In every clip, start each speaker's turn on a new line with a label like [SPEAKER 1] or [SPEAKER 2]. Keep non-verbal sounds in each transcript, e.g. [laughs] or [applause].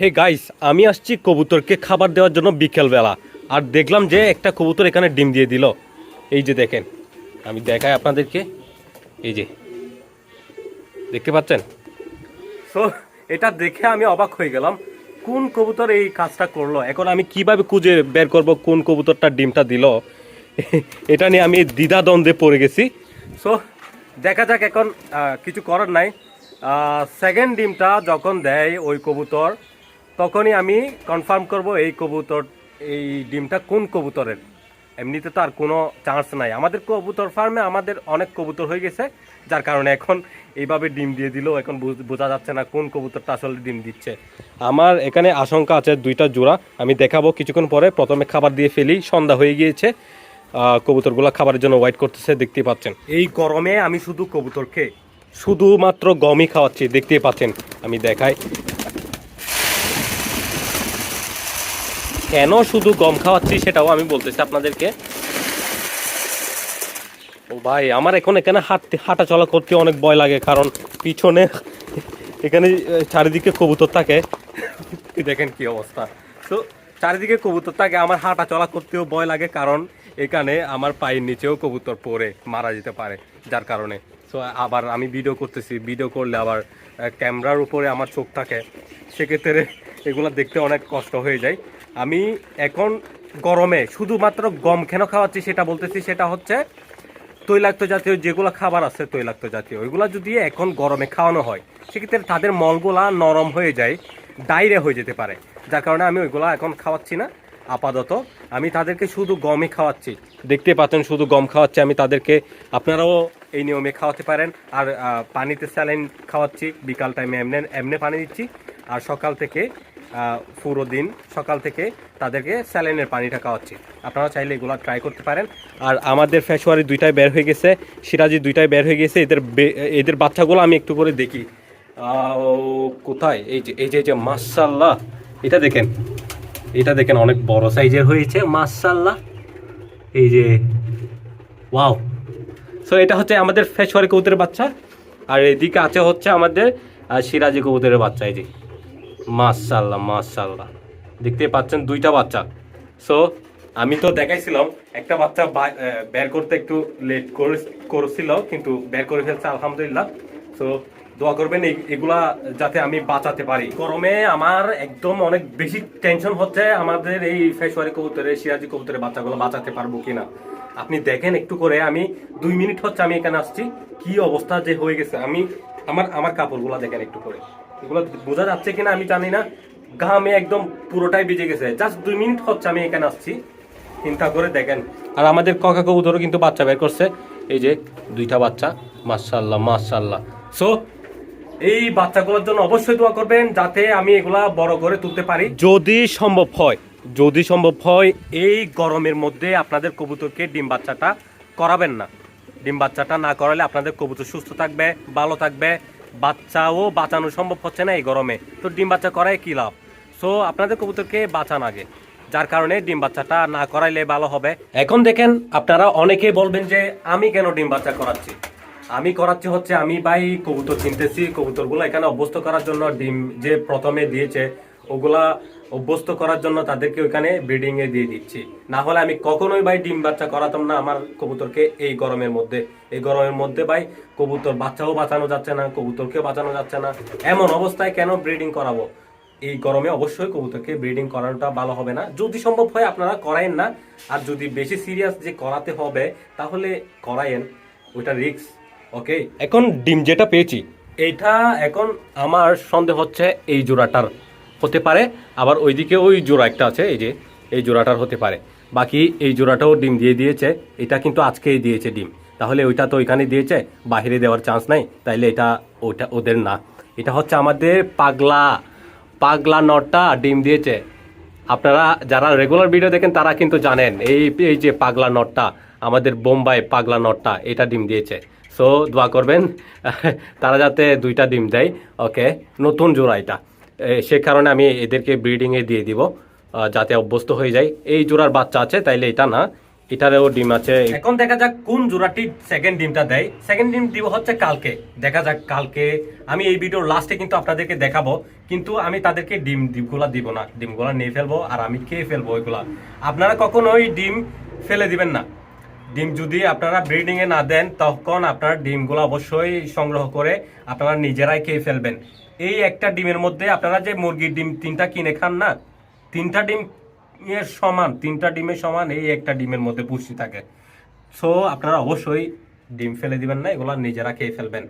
[SPEAKER 1] Hey guys আমি আসছি কবুতরকে খাবার দেওয়ার জন্য বিকেলবেলা। আর দেখলাম যে একটা কবুতর এখানে ডিম দিয়ে দিল। এই যে দেখেন, আমি দেখাই আপনাদেরকে। এই যে, দেখতে পাচ্ছেন? সো এটা দেখে আমি অবাক হয়ে গেলাম, কোন কবুতর এই কাজটা করল? এখন আমি কীভাবে খুঁজে বের করব কোন কবুতরটা ডিমটা দিল? [laughs] এটা নিয়ে আমি দ্বিধাদ্বন্দ্বে পড়ে গেছি। সো দেখা যাক এখন কিছু করার নাই। সেকেন্ড ডিমটা যখন দেয় ওই কবুতর তখনই আমি কনফার্ম করব এই কবুতর, এই ডিমটা কোন কবুতরের। এমনিতে তো আর কোনো চান্স নাই। আমাদের কবুতর ফার্মে আমাদের অনেক কবুতর হয়ে গেছে, যার কারণে এখন এইভাবে ডিম দিয়ে দিলেও এখন বুঝ- যাচ্ছে না কোন কবুতরটা আসলে ডিম দিচ্ছে। আমার এখানে আশঙ্কা আছে দুইটা জোড়া। আমি দেখাবো কিছুক্ষণ পরে। প্রথমে খাবার দিয়ে ফেলি। সন্ধ্যা হয়ে গিয়েছে। কবুতরগুলো খাবারের জন্য ওয়েট করতেছে, দেখতেই পাচ্ছেন। এই গরমে আমি শুধু কবুতরকে শুধুমাত্র গমই খাওয়াচ্ছি, দেখতেই পাচ্ছেন। আমি দেখাই। কেন শুধু গম খাওয়াচ্ছি সেটাও আমি বলতেছি আপনাদেরকে। ও ভাই, আমার এখন এখানে হাঁটতে হাঁটা চলা করতে অনেক ভয় লাগে, কারণ পিছনে এখানে চারিদিকে কবুতর থাকে। [laughs] দেখেন কি অবস্থা। তো চারিদিকে কবুতর থাকে, আমার হাঁটা চলা করতেও ভয় লাগে, কারণ এখানে আমার পায়ের নিচেও কবুতর পড়ে, মারা যেতে পারে, যার কারণে। তো আবার আমি ভিডিও করতেছি ভিডিও করলে আবার ক্যামেরার উপরে আমার চোখ থাকে। সেক্ষেত্রে এগুলো দেখতে অনেক কষ্ট হয়ে যায়। আমি এখন গরমে শুধুমাত্র গম কেন খাওয়াচ্ছি সেটা বলতেছি, সেটা হচ্ছে তৈলাক্ত জাতীয় যেগুলো খাবার আছে, তৈলাক্ত জাতীয়, ওইগুলো যদি এখন গরমে খাওয়ানো হয়, সেক্ষেত্রে তাদের মলগুলা নরম হয়ে যায়, ডাইরে হয়ে যেতে পারে। যার কারণে আমি ওইগুলো এখন খাওয়াচ্ছি না, আপাতত। আমি তাদেরকে শুধু গমই খাওয়াচ্ছি। দেখতে পাচ্ছেন, শুধু গম খাওয়াচ্ছি আমি তাদেরকে। আপনারাও এই নিয়মে খাওয়াতে পারেন। আর পানিতে স্যালাইন খাওয়াচ্ছি, বিকাল টাইমে এমনি এমনি পানি দিচ্ছি। আর সকাল থেকে পুরো দিন সকাল থেকে তাদেরকে স্যালাইনের পানিটা খাওয়াচ্ছি। আপনারা চাইলে এগুলো ট্রাই করতে পারেন। আর আমাদের ফেসওয়ারি দুইটাই বের হয়ে গেছে, সিরাজি দুইটাই বের হয়ে গেছে, এদের এদের বাচ্চাগুলো আমি একটু করে দেখি। কোথায়? এই যে এই যে এই যে মাসাল্লাহ এটা দেখেন এটা দেখেন, অনেক বড় সাইজের হয়েছে মাসাল্লাহ এই যে, ওয়াও। সো এটা হচ্ছে আমাদের ফেসওয়ারি কবুতরের বাচ্চা। আর এদিকে আছে হচ্ছে আমাদের সিরাজি কবুতরের বাচ্চা, এই যে। মাশাল্লাহ মাশাল্লাহ দেখতে পাচ্ছেন দুইটা বাচ্চা। সো আমি তো দেখাইছিলাম, একটা বাচ্চা বের করতে একটু লেট করেছিল, কিন্তু বের করে ফেলছে, আলহামদুলিল্লাহ। সো দোয়া করবেন এগুলা যাতে আমি বাঁচাতে পারি। গরমে আমার একদম অনেক বেশি টেনশন হচ্ছে আমাদের এই ফেসওয়ারি কবুতরে, সিরাজি কবুতরের বাচ্চাগুলো বাঁচাতে পারব কিনা। আপনি দেখেন একটু করে, আমি দুই মিনিট হচ্ছে আমি এখানে আসছি, কি অবস্থা যে হয়ে গেছে। আমি, আমার আমার কাপড়গুলো দেখেন একটু করে। এগুলো বোঝা যাচ্ছে কিনা আমি জানি না। ঘামে একদম পুরোটাই ভিজে গেছে। জাস্ট দুই মিনিট হচ্ছে আমি এখানে আসছি। চিন্তা করে দেখেন। আর আমাদের ককা কবুতরও কিন্তু বাচ্চা বের করছে। এই যে দুইটা বাচ্চা। মাশাল্লাহ মাশাল্লাহ সো এই বাচ্চাগুলোর জন্য অবশ্যই দোয়া করবেন যাতে আমি এগুলা বড় করে তুলতে পারি। যদি সম্ভব হয়, যদি সম্ভব হয়, এই গরমের মধ্যে আপনাদের কবুতরকে ডিম বাচ্চাটা করাবেন না। ডিম বাচ্চাটা না করালে আপনাদের কবুতর সুস্থ থাকবে, ভালো থাকবে। বাচ্চাও বাঁচানো সম্ভব হচ্ছে না এই গরমে। তো ডিম বাচ্চা করায় কী লাভ? সো আপনাদের কবুতরকে বাঁচান আগে। যার কারণে ডিম বাচ্চাটা না করাইলে ভালো হবে। এখন দেখেন, আপনারা অনেকেই বলবেন যে, আমি কেন ডিম বাচ্চা করাচ্ছি? আমি করাচ্ছি হচ্ছে, আমি ভাই কবুতর চিনতেছি, কবুতরগুলো এখানে অভ্যস্ত করার জন্য ডিম যে প্রথমে দিয়েছে, ওগুলা অভ্যস্ত করার জন্য তাদেরকে ওইখানে ব্রিডিং এ দিয়ে দিচ্ছি। না হলে আমি কখনোই ভাই ডিম বাচ্চা করাতাম না আমার কবুতরকে এই গরমের মধ্যে। এই গরমের মধ্যে ভাই কবুতর বাচ্চাও বাঁচানো যাচ্ছে না কবুতরকেও বাঁচানো যাচ্ছে না। এমন অবস্থায় কেন ব্রিডিং করাবো? এই গরমে অবশ্যই কবুতরকে ব্রিডিং করানোটা ভালো হবে না। যদি সম্ভব হয় আপনারা করায়েন না। আর যদি বেশি সিরিয়াস যে করাতে হবে তাহলে করায়েন। ওইটা রিক্স ওকে এখন ডিম যেটা পেয়েছি। এইটা এখন আমার সন্দেহ হচ্ছে এই জোড়াটার। হতে পারে। আবার ওইদিকে ওই জোড়া একটা আছে, এই যে, এই জোড়াটার হতে পারে। বাকি এই জোড়াটাও ডিম দিয়ে দিয়েছে, এটা কিন্তু আজকেই দিয়েছে ডিম। তাহলে ওইটা তো ওইখানে দিয়েছে বাইরে দেওয়ার চান্স নাই, তাইলে এটা ওইটা ওদের না। এটা হচ্ছে আমাদের পাগলা পাগলা নটটা ডিম দিয়েছে। আপনারা যারা রেগুলার ভিডিও দেখেন, তারা কিন্তু জানেন, এই এই যে পাগলা নটটা, আমাদের বোম্বাই পাগলা নটটা, এটা ডিম দিয়েছে। সো দোয়া করবেন, [laughs] তারা যাতে দুইটা ডিম দেয়। ওকে নতুন জোড়া এটা। সে কারণে আমি এদেরকে ব্রিডিংয়ে দিয়ে দিব যাতে অভ্যস্ত হয়ে যায়। এই জোড়ার বাচ্চা আছে, তাইলে এটা না, এটারও ডিম আছে। এখন দেখা যাক কোন জোড়াটি সেকেন্ড ডিমটা দেয়। সেকেন্ড ডিম দিব হচ্ছে কালকে। দেখা যাক কালকে। আমি এই ভিডিওর লাস্টে কিন্তু আপনাদেরকে দেখাবো, কিন্তু আমি তাদেরকে ডিম ডিমগুলা দিব না। ডিমগুলা নিয়ে ফেলব আর আমি খেয়ে ফেলব ওইগুলা। আপনারা কখনোই ডিম ফেলে দিবেন না। ডিম যদি আপনারা ব্রিডিংয়ে না দেন, তখন আপনারা ডিমগুলো অবশ্যই সংগ্রহ করে আপনারা নিজেরাই খেয়ে ফেলবেন। এই একটা ডিমের মধ্যে আপনারা যে মুরগির ডিম তিনটা কিনে খান না, তিনটা ডিম এর সমান, তিনটা ডিমের সমান এই একটা ডিমের মধ্যে পুষ্টি থাকে। সো আপনারা অবশ্যই ডিম ফেলে দিবেন না, এগুলো নিজেরা খেয়ে ফেলবেন।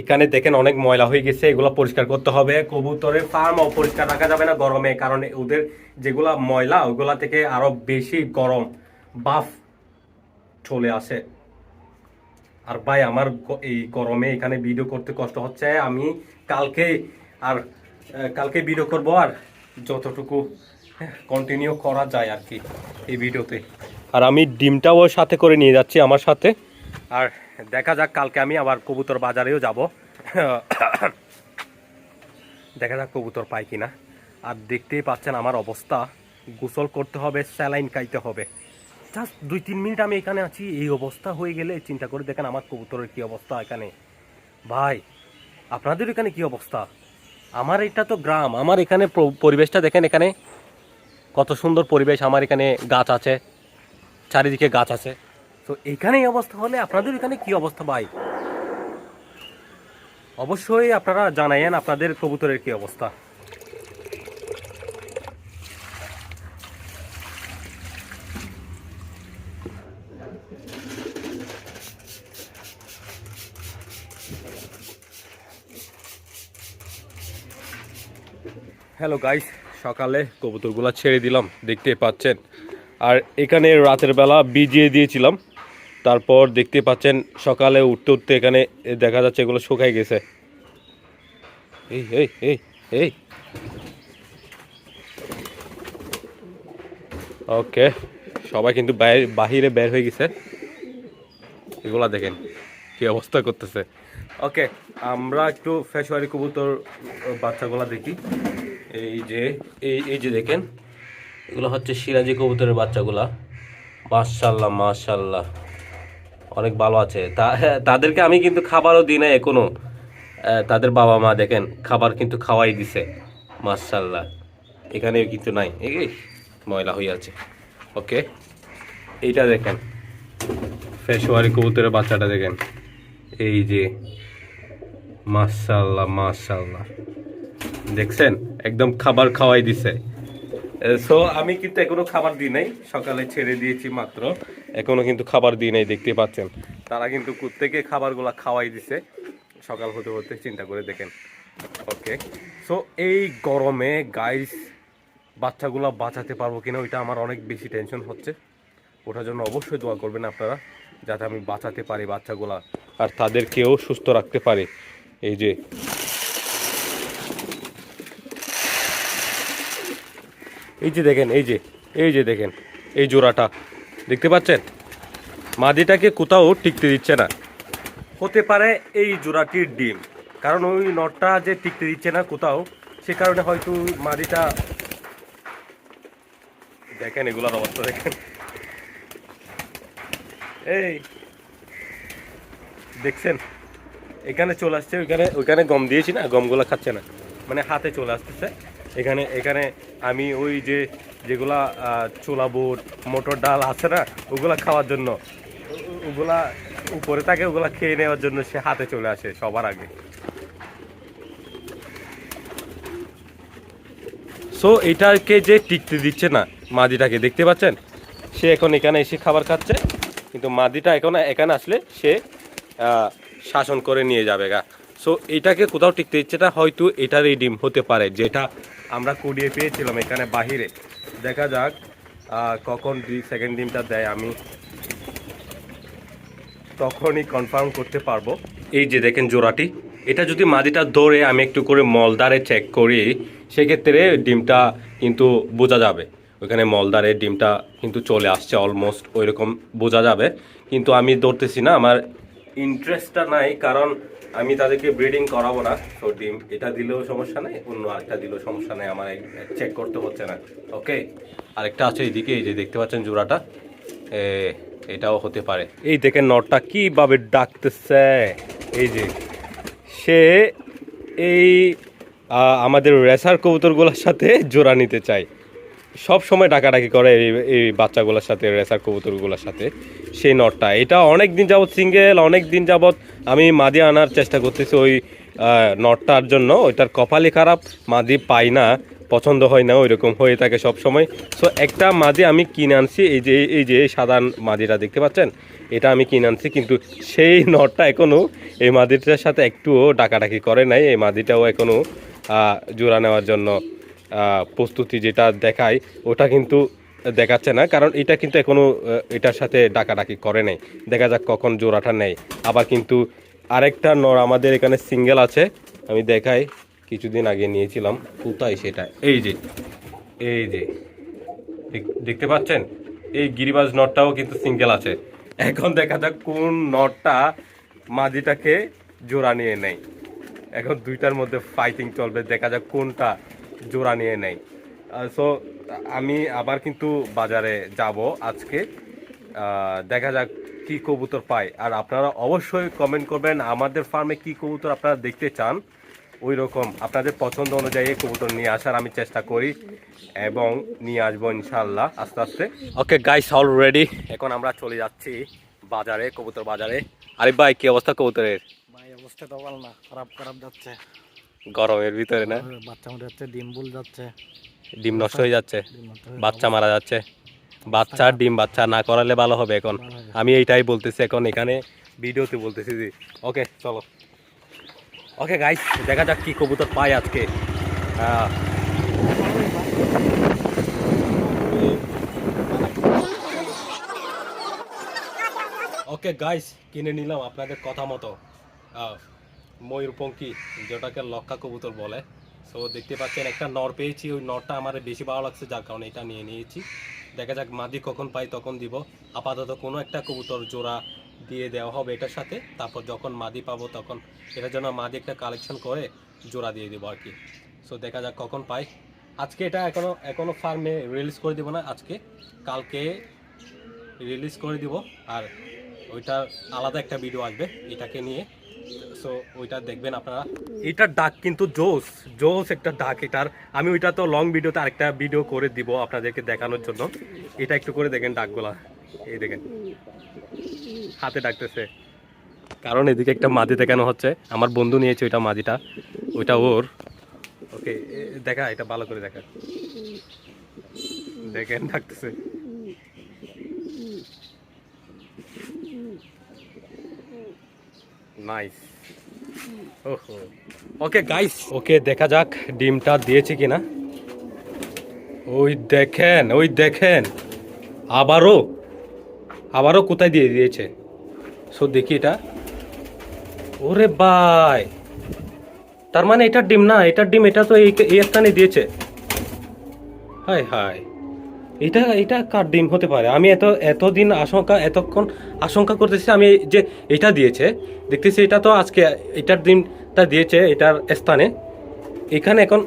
[SPEAKER 1] এখানে দেখেন অনেক ময়লা হয়ে গেছে, এগুলো পরিষ্কার করতে হবে। কবুতরের ফার্ম অপরিষ্কার রাখা যাবে না গরমে, কারণ ওদের যেগুলা ময়লা, ওগুলা থেকে আরও বেশি গরম বাফ চলে আসে। আর ভাই, আমার এই গরমে এখানে ভিডিও করতে কষ্ট হচ্ছে। আমি কালকে আর কালকে ভিডিও করব আর যতটুকু কন্টিনিউ করা যায় আর কি এই ভিডিওতে আর আমি ডিমটাও সাথে করে নিয়ে যাচ্ছি আমার সাথে। আর দেখা যাক, কালকে আমি আবার কবুতর বাজারেও যাব। [coughs] দেখা যাক কবুতর পাই কিনা। আর দেখতেই পাচ্ছেন আমার অবস্থা। গোসল করতে হবে, স্যালাইন খাইতে হবে। জাস্ট দুই, তিন মিনিট আমি এখানে আছি, এই অবস্থা হয়ে গেলে চিন্তা করে দেখেন আমার কবুতরের কি অবস্থা এখানে। ভাই, আপনাদের এখানে কি অবস্থা? আমার এটা তো গ্রাম, আমার এখানে পরিবেশটা দেখেন এখানে। কত সুন্দর পরিবেশ, আমার এখানে গাছ আছে, চারিদিকে গাছ আছে। তো এখানে এই অবস্থা হলে আপনাদের এখানে কি অবস্থা ভাই? অবশ্যই আপনারা জানাইয়েন আপনাদের কবুতরের কি অবস্থা। হ্যালো গাইস সকালে কবুতরগুলো ছেড়ে দিলাম দেখতে পাচ্ছেন। আর এখানে রাতের বেলা বিজিয়ে দিয়েছিলাম। তারপর দেখতে পাচ্ছেন, সকালে উঠতে উঠতে এখানে দেখা যাচ্ছে এগুলো শুকাই গেছে। এই এই এই এই। ওকে সবাই কিন্তু বাহিরে বের হয়ে গেছে। এগুলা দেখেন, কি অবস্থা করতেছে। ওকে আমরা একটু ফেসওয়ারি কবুতর, বাচ্চাগুলা দেখি। যে এই এই যে দেখেন এগুলো হচ্ছে সিরাজি কবুতরের বাচ্চাগুলা। মাশাল্লাহ মাশাল্লাহ অনেক ভালো আছে। তা তাদেরকে আমি কিন্তু খাবারও দিই না এখনও। আহ, তাদের বাবা মা দেখেন খাবার কিন্তু খাওয়াই দিছে। মাশাল্লাহ এখানে কিন্তু নাই। এই ময়লা হয়ে আছে। ওকে এইটা দেখেন। ফেসওয়ারি কবুতরের বাচ্চাটা দেখেন। এই যে মাশাল্লাহ মাশাল্লাহ দেখছেন? একদম খাবার খাওয়াই দিছে। সো আমি কিন্তু এখনও খাবার দিই নাই। সকালে ছেড়ে দিয়েছি মাত্র। এখনও কিন্তু খাবার দিই নাই, দেখতে পাচ্ছেন। তারা কিন্তু থেকে খাবারগুলা খাওয়াই দিছে। সকাল হতে হতে চিন্তা করে দেখেন। ওকে সো এই গরমে গাইস বাচ্চাগুলা বাঁচাতে পারব কিনা, ওইটা আমার অনেক বেশি টেনশন হচ্ছে। ওটার জন্য অবশ্যই দোয়া করবেন আপনারা, যাতে আমি বাঁচাতে পারি বাচ্চাগুলা, আর তাদেরকেও সুস্থ রাখতে পারি। এই যে এই যে দেখেন, এই যে এই যে দেখেন, এই জোড়াটা। দেখতে পাচ্ছেন? মাদিটাকে কোথাও টিকতে দিচ্ছে না। হতে পারে এই জোড়াটির ডিম। কারণ ওই নটটা যে টিকতে দিচ্ছে না কোথাও, সে কারণে হয়তো মাদিটা দেখেন এগুলার অবস্থা, দেখেন। এই, দেখছেন? এখানে চলে আসছে, ওইখানে ওইখানে গম দিয়েছি না, গমগুলো খাচ্ছে না। মানে হাতে চলে আসতেছে। এখানে এখানে আমি ওই যে যেগুলা চোলা বুট, মোটর ডাল আছে না, ওগুলা খাওয়ার জন্য ওগুলা উপরে থাকে, ওগুলা খেয়ে নেওয়ার জন্য সে হাতে চলে আসে সবার আগে। সো এটাকে যে টিকতে দিচ্ছে না মাদিটাকে, দেখতে পাচ্ছেন? সে এখন এখানে এসে খাবার খাচ্ছে, কিন্তু মাদিটা এখন এখানে আসলে সে শাসন করে নিয়ে যাবে গা। সো এটাকে কোথাও টিকতে দিচ্ছে না, হয়তো এটারই ডিম হতে পারে, যেটা আমরা কুড়িয়ে পেয়েছিলাম এখানে বাহিরে। দেখা যাক কখন দুই সেকেন্ড ডিমটা দেয়, আমি তখনই কনফার্ম করতে পারব। এই যে দেখেন জোড়াটি, এটা যদি মাদিটা ধরে আমি একটু করে মলদারে চেক করি, সেক্ষেত্রে ডিমটা কিন্তু বোঝা যাবে। ওইখানে মলদারে ডিমটা কিন্তু চলে আসছে অলমোস্ট ওই রকম বোঝা যাবে। কিন্তু আমি ধরতেছি না, আমার ইন্টারেস্টটা নাই, কারণ আমি তাদেরকে ব্রিডিং করাবো না। তো ডিম, এটা দিলেও সমস্যা নেই, অন্য আরেকটা দিলেও সমস্যা নেই, আমার চেক করতে হচ্ছে না। ওকে আরেকটা আছে এইদিকে, এই যে দেখতে পাচ্ছেন জোড়াটা। এটাও হতে পারে। এই দেখেন নটটা কীভাবে ডাকতেছে। এই যে, সে এই আমাদের রেসার কবুতরগুলোর সাথে জোড়া নিতে চায়। সব সময় ডাকাডাকি করে এই এই বাচ্চাগুলোর সাথে, রেসার কবুতরগুলোর সাথে, সেই নটটা। এটা অনেক দিন যাবৎ সিঙ্গেল অনেক দিন যাবৎ আমি মাদি আনার চেষ্টা করতেছি ওই নটটার জন্য। ওইটার কপালই খারাপ, মাদি পাই না, পছন্দ হয় না, ওইরকম হয়ে থাকে সব সময়। সো একটা মাদি আমি কিনে আনছি, এই যে এই যে সাদা মাদিটা দেখতে পাচ্ছেন, এটা আমি কিনে আনছি, কিন্তু সেই নটটা এখনও এই মাদিটার সাথে একটুও ডাকাডাকি করে নাই। এই মাদিটাও এখনও জোড়া নেওয়ার জন্য প্রস্তুতি যেটা দেখায়, ওটা কিন্তু দেখাচ্ছে না, কারণ এটা কিন্তু এখনও এটার সাথে ডাকাডাকি করে নাই। দেখা যাক কখন জোড়াটা নেই আবার কিন্তু আরেকটা নর আমাদের এখানে সিঙ্গেল আছে। আমি দেখাই, কিছুদিন আগে নিয়েছিলাম, কোথায় সেটা? এই যে এই যে, দেখ- দেখতে পাচ্ছেন? এই গিরিবাজ নটটাও কিন্তু সিঙ্গেল আছে। এখন দেখা যাক কোন নটটা মাঝিটাকে জোড়া নিয়ে নেয়। এখন দুইটার মধ্যে ফাইটিং চলবে, দেখা যাক কোনটা জোড়া নিয়ে নেয় সো আমি আবার কিন্তু বাজারে যাব আজকে। দেখা যাক কি কবুতর পাই আর আপনারা অবশ্যই কমেন্ট করবেন, আমাদের ফার্মে কি কবুতর আপনারা দেখতে চান। ওই রকম আপনাদের পছন্দ অনুযায়ী কবুতর নিয়ে আসার আমি চেষ্টা করি এবং নিয়ে আসব ইনশাল্লাহ আস্তে আস্তে। ওকে গাইস অল রেডি এখন আমরা চলে যাচ্ছি বাজারে, কবুতর বাজারে। আরে ভাই, কি অবস্থা কবুতরের?
[SPEAKER 2] ভাই, অবস্থা তো ভালো না, খারাপ খারাপ যাচ্ছে।
[SPEAKER 1] গরমের ভিতরে না?
[SPEAKER 2] বাচ্চা মরে যাচ্ছে ডিম বুল যাচ্ছে।
[SPEAKER 1] ডিম নষ্ট হয়ে যাচ্ছে
[SPEAKER 2] হয়ে
[SPEAKER 1] বাচ্চা মারা যাচ্ছে। বাচ্চা ডিম বাচ্চা না করালে ভালো হবে এখন। আমি এইটাই বলতেছি এখন এখানে ভিডিওতে বলতেছি যে ওকে চলো। ওকে গাইস দেখা যাক কি কবুতর পাই আজকে। আহ, ওকে গাইস কিনে নিলাম আপনাদের কথা মতো। ময়ূরপঙ্খী, যেটাকে লক্ষা কবুতর বলে। সো দেখতে পাচ্ছেন একটা নর পেয়েছি, ওই নরটা আমার বেশি ভালো লাগছে, যার কারণে এটা নিয়ে নিয়েছি। দেখা যাক মাদি কখন পাই, তখন দিব। আপাতত কোনো একটা কবুতর জোড়া দিয়ে দেওয়া হবে এটার সাথে। তারপর যখন মাদি পাবো, তখন এটার জন্য মাদি একটা কালেকশন করে জোড়া দিয়ে দেবো আর কি। সো দেখা যাক কখন পাই। আজকে এটা এখনও এখনও ফার্মে রিলিজ করে দিব না, আজকে। কালকে রিলিজ করে দিব, আর ওইটার আলাদা একটা ভিডিও আসবে, এটাকে নিয়ে। সো ওইটা দেখবেন আপনারা। এটার ডাক কিন্তু জোস জোস একটা ডাক এটার। আমি ওইটা তো লং ভিডিওতে আরেকটা ভিডিও করে দিব আপনাদেরকে দেখানোর জন্য। এটা একটু করে দেখেন ডাকগুলা। এই দেখেন। হাতে ডাকতেছে। কারণ এদিকে একটা মাদি দেখানো হচ্ছে। আমার বন্ধু নিয়েছে ওইটা মাদিটা। ওইটা ওর। ওকে দেখা, এটা ভালো করে দেখা। দেখেন, ডাকতেছে। নাইস ওহো ওকে গাইস ওকে দেখা যাক ডিমটা দিয়েছে কিনা। ওই দেখেন ওই দেখেন। আবারও আবারও কোথায় দিয়ে দিয়েছে? সো দেখি এটা। ওরে ভাই। তার মানে এটার ডিম না এটার ডিম, এটা তো এই স্থানে দিয়েছে। হাই হাই এটা এটা কার ডিম হতে পারে? আমি এত, এতদিন আশঙ্কা, এতক্ষণ আশঙ্কা করতেছি, আমি যে এটা দিয়েছে, দেখতেছি এটা তো আজকে এটার ডিমটা দিয়েছে, এটার স্থানে। এখানে এখন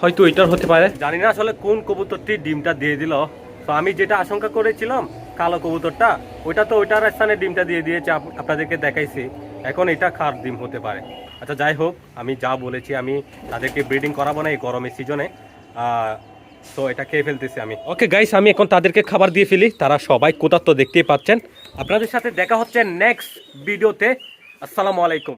[SPEAKER 1] হয়তো এটার হতে পারে। জানি না আসলে কোন কবুতরটি ডিমটা দিয়ে দিল। তো আমি যেটা আশঙ্কা করেছিলাম, কালো কবুতরটা, ওইটা তো ওইটার স্থানে ডিমটা দিয়ে দিয়েছে, আপ- আপনাদেরকে দেখাইছি। এখন এটা খার ডিম হতে পারে? আচ্ছা যাই হোক, আমি যা বলেছি, আমি তাদেরকে ব্রিডিং করাবো না এই গরমের সিজনে। তো এটা খেয়ে ফেলতেছি আমি। ওকে গাইস আমি এখন তাদেরকে খাবার দিয়ে ফেলি। তারা সবাই কোথার তো দেখতেই পাচ্ছেন। আপনাদের সাথে দেখা হচ্ছে নেক্সট ভিডিওতে আসসালামু আলাইকুম।